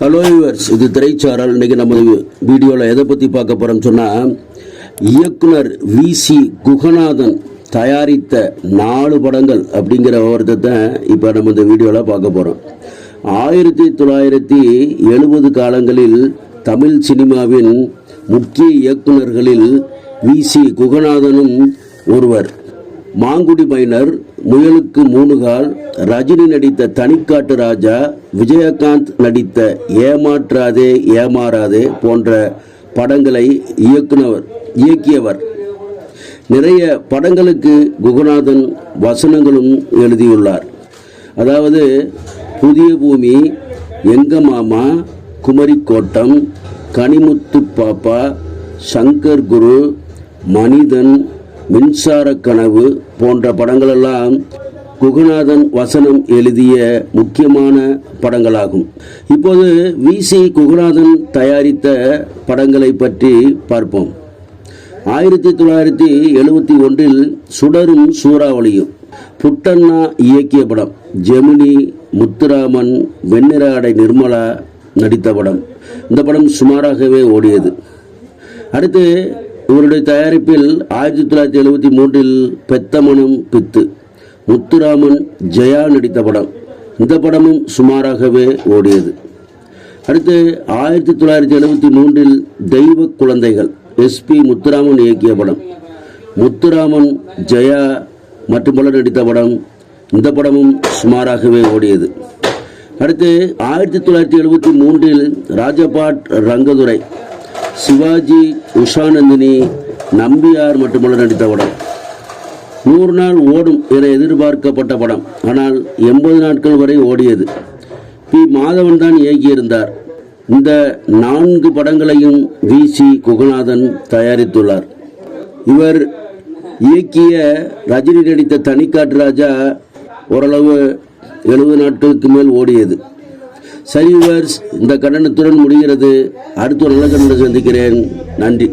Hello viewers இது திரைச்சாரல் இன்னைக்கு நம்ம வீடியோவில் எதை பற்றி பார்க்க போகிறோம்னு சொன்னால் இயக்குனர் வி சி குகநாதன் தயாரித்த நாலு படங்கள் அப்படிங்கிற விவரத்தை இப்போ நம்ம இந்த வீடியோவில் பார்க்க போகிறோம் ஆயிரத்தி தொள்ளாயிரத்தி எழுபது காலங்களில் தமிழ் சினிமாவின் முக்கிய இயக்குனர்களில் வி சி குகநாதனும் ஒருவர். மாங்குடி மைனர் முயலுக்கு மூணு கால் ரஜினி நடித்த தனிக்காட்டு ராஜா விஜயகாந்த் நடித்த ஏமாற்றாதே ஏமாறாதே போன்ற படங்களை இயக்குனவர் இயக்கியவர். நிறைய படங்களுக்கு குகநாதன் வசனங்களும் எழுதியுள்ளார். அதாவது புதிய பூமி எங்க மாமா குமரிக்கோட்டம் கனிமுத்து பாப்பா சங்கர் குரு மனிதன் மின்சார கனவு போன்ற படங்களெல்லாம் குகுநாதன் வசனம் எழுதிய முக்கியமான படங்களாகும். இப்போது வி. சி. தயாரித்த படங்களை பற்றி பார்ப்போம். ஆயிரத்தி தொள்ளாயிரத்தி எழுபத்தி ஒன்றில் சுடரும் சூறாவளியும் புட்டண்ணா இயக்கிய படம் ஜெமினி முத்துராமன் வெண்ணிறாடை நிர்மலா நடித்த படம். இந்த படம் சுமாராகவே ஓடியது. அடுத்து இவருடைய தயாரிப்பில் ஆயிரத்தி தொள்ளாயிரத்தி எழுபத்தி மூன்றில் பெத்தமனம் பித்து முத்துராமன் ஜெயா நடித்த படம். இந்த படமும் சுமாராகவே ஓடியது. அடுத்து ஆயிரத்தி தொள்ளாயிரத்தி எழுபத்தி மூன்றில் தெய்வ குழந்தைகள் எஸ்பி முத்துராமன் இயக்கிய படம். முத்துராமன் ஜெயா மற்றும் பலர் நடித்த படம் இந்த படமும் சுமாராகவே ஓடியது. அடுத்து ஆயிரத்தி தொள்ளாயிரத்தி எழுபத்தி மூன்றில் ராஜபாட் ரங்கதுரை சிவாஜி உஷாநந்தினி நம்பியார் மட்டுமல்ல நடித்த படம். நூறு நாள் ஓடும் என எதிர்பார்க்கப்பட்ட படம். ஆனால் எண்பது நாட்கள் வரை ஓடியது. பி. மாதவன் தான் இயக்கியிருந்தார். இந்த நான்கு படங்களையும் வி. சி. குகநாதன் தயாரித்துள்ளார். இவர் இயக்கிய ரஜினி நடித்த தனிக்காட்டு ராஜா ஓரளவு எழுபது நாட்களுக்கு மேல் ஓடியது. சரி இந்த கண்டனத்துடன் முடிகிறது. அடுத்த ஒரு நல்ல கண்டனம் சந்திக்கிறேன். நன்றி.